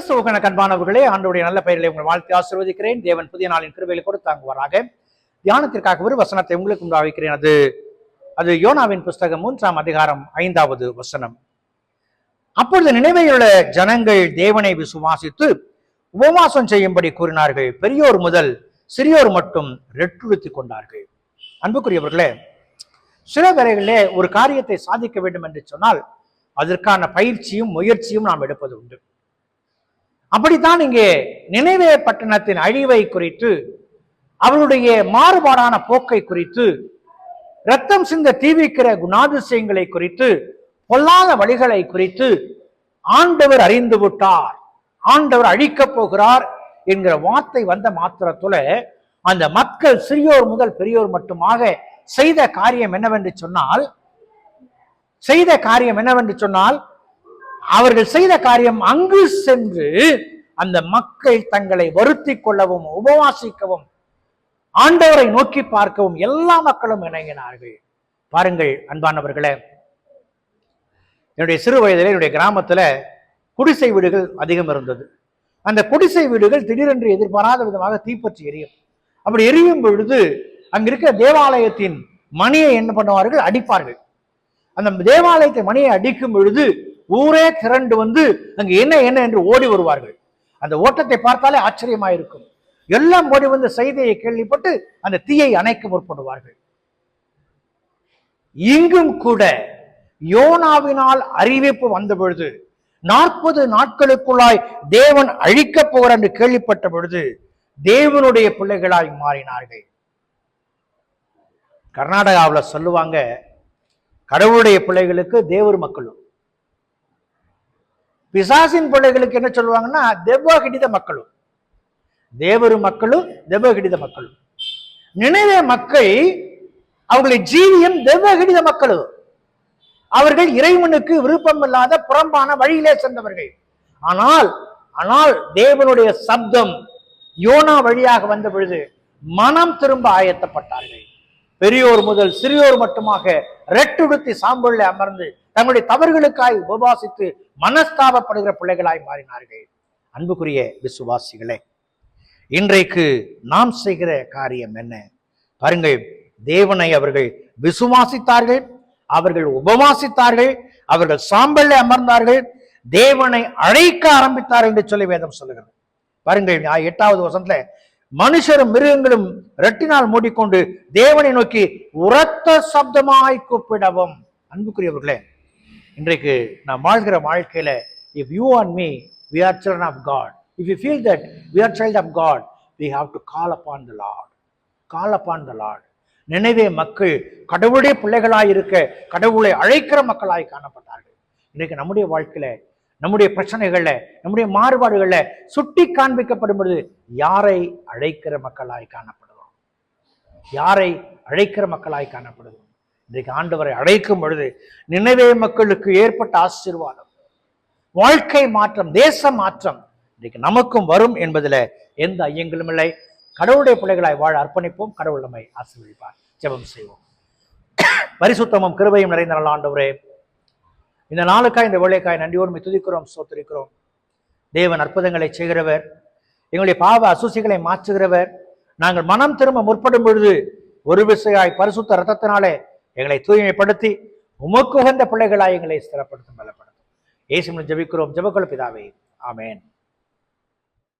கிறிஸ்துவகன கண்பானவர்களே ஆண்டுடைய நல்ல பெயர்களை உங்கள் வாழ்த்து ஆசிர்வதிக்கிறேன். தேவன் புதிய நாளின் கிருவையில் கூட தாங்குவாராக. தியானத்திற்காக ஒரு வசனத்தை உங்களுக்கு முன்பாக வைக்கிறேன் அது அது யோனாவின் புஸ்தகம் மூன்றாம் அதிகாரம் ஐந்தாவது வசனம். அப்பொழுது நினைவையுள்ள ஜனங்கள் தேவனை விசுவாசித்து உபவாசம் செய்யும்படி கூறினார்கள். பெரியோர் முதல் சிறியோர் மட்டும் ரெட்டுறுத்திக் கொண்டார்கள். அன்புக்குரியவர்களே சில வேளைகளிலே ஒரு காரியத்தை சாதிக்க வேண்டும் என்று சொன்னால் அதற்கான பயிற்சியும் முயற்சியும் நாம் எடுப்பது உண்டு. அப்படித்தான் இங்கே நினைவே பட்டணத்தின் அழிவை குறித்து அவருடைய மாறுபாடான போக்கை குறித்து ரத்தம் சிந்த தீவிக்கிற குணாதிசயங்களை குறித்து பொல்லாத வழிகளை குறித்து ஆண்டவர் அறிந்து விட்டார். ஆண்டவர் அழிக்கப் போகிறார் என்கிற வார்த்தை வந்த மாத்திரத்துல அந்த மக்கள் சிறியோர் முதல் பெரியோர் மட்டுமாக செய்த காரியம் என்னவென்று சொன்னால் செய்த காரியம் என்னவென்று சொன்னால் அவர்கள் செய்த காரியம் அங்கு சென்று அந்த மக்கள் தங்களை வருத்தி கொள்ளவும் உபவாசிக்கவும் ஆண்டவரை நோக்கி பார்க்கவும் எல்லா மக்களும் இணங்கினார்கள். பாருங்கள் அன்பானவர்களே என்னுடைய சிறு வயதில் என்னுடைய கிராமத்தில் குடிசை வீடுகள் அதிகம் இருந்தது. அந்த குடிசை வீடுகள் திடீரென்று எதிர்பாராத விதமாக தீப்பற்றி எரியும். அப்படி எரியும் பொழுது அங்கிருக்கிற தேவாலயத்தின் மணியை என்ன பண்ணுவார்கள்? அடிப்பார்கள். அந்த தேவாலயத்தை மணியை அடிக்கும் பொழுது ஊரே திரண்டு வந்து அங்கு என்ன என்ன என்று ஓடி வருவார்கள். அந்த ஓட்டத்தை பார்த்தாலே ஆச்சரியமாயிருக்கும். எல்லாம் ஓடி வந்து செய்தியை கேள்விப்பட்டு அந்த தீயை அணைக்க முற்படுவார்கள். இங்கும் கூட யோனாவினால் அறிவிப்பு வந்த பொழுது நாற்பது நாட்களுக்குள்ளாய் தேவன் அழிக்கப் போகிறார் என்று கேள்விப்பட்ட பொழுது தேவனுடைய பிள்ளைகளாய் மாறினார்கள். கர்நாடகாவில் சொல்லுவாங்க கடவுளுடைய பிள்ளைகளுக்கு தேவர் மக்களும். பிசாசின் பிள்ளைகளுக்கு என்ன சொல்லுவாங்கன்னா தெவ்வகிடித மக்களும். தேவரு மக்களும் தெவ்வகிடித மக்களும். நினைவே மக்கள் அவர்களுடைய ஜீவியம் தெவ்வகிடித மக்களும். அவர்கள் இறைவனுக்கு விருப்பம் இல்லாத புறம்பான வழியிலே சென்றவர்கள். ஆனால் ஆனால் தேவனுடைய சப்தம் யோனா வழியாக வந்த பொழுது மனம் திரும்ப ஆயத்தப்பட்டார்கள். பெரியோர் முதல் சிறியோர் மட்டுமாக ரெட்டுடுத்தி சாம்பல்ல அமர்ந்து தங்களுடைய தவறுகளுக்காய் உபவாசித்து மனஸ்தாபப்படுகிற பிள்ளைகளாய் மாறினார்கள். அன்புக்குரிய விசுவாசிகளே இன்றைக்கு நாம் செய்கிற காரியம் என்ன? பாருங்கள் தேவனை அவர்கள் விசுவாசித்தார்கள் அவர்கள் உபவாசித்தார்கள் அவர்கள் சாம்பல்ல அமர்ந்தார்கள் தேவனை அழைக்க ஆரம்பித்தார்கள் என்று சொல்லி வேதம் சொல்லுகிறது. பாருங்கள் எட்டாவது வருஷத்துல மனுஷரும் மிருகங்களும் ரெட்டினால் மூடிக்கொண்டு தேவனை நோக்கி உரத்த சப்தமாய் கூப்பிடவும். அன்புக்குரியவர்களே இன்றைக்கு நாம் வாழ்கிற வாழ்க்கையில் if you and me we are children of God if you feel that we are child of God we have to call upon the Lord call upon the Lord நினைவே மக்கள் கடவுளுடைய பிள்ளைகளாய் இருக்க கடவுளை அழைக்கிற மக்களாய் காணப்பட்டார்கள். இன்றைக்கு நம்முடைய வாழ்க்கையில் நம்முடைய பிரச்சனைகளில் நம்முடைய மாறுபாடுகளில் சுட்டி காண்பிக்கப்படும் பொழுது யாரை அழைக்கிற மக்களாய் காணப்படுவோம் யாரை அழைக்கிற மக்களாய் காணப்படுவோம் இன்றைக்கு ஆண்டவரை அழைக்கும் பொழுது நினைவே மக்களுக்கு ஏற்பட்ட ஆசீர்வாதம். வாழ்க்கை மாற்றம் தேச மாற்றம் இன்றைக்கு நமக்கும் வரும் என்பதில் எந்த ஐயங்களும் இல்லை. கடவுளுடைய பிள்ளைகளாய் வாழ அர்ப்பணிப்போம். கடவுள் நம்மை ஆசீர்வதிப்பார். ஜெபம் செய்வோம். பரிசுத்தமும் கிருபையும் நிறைந்த நல்ல ஆண்டவரே இந்த நாளுக்காய் இந்த வேலைக்காய் நன்றியோடு துதிக்கிறோம் சோத்திருக்கிறோம் தேவன் அற்புதங்களை செய்கிறவர். எங்களுடைய பாவ அசுசிகளை மாற்றுகிறவர். நாங்கள் மனம் திரும்ப முற்படும் பொழுது ஒரு விசையாய் பரிசுத்த ரத்தத்தினாலே எங்களை தூய்மைப்படுத்தி உமக்கு உகந்த பிள்ளைகளாய் எங்களை ஸ்திரப்படுத்தும் பலப்படுத்தும். இயேசுவின் ஜபிக்கிறோம். ஜபக்கல் பிதாவே ஆமேன்.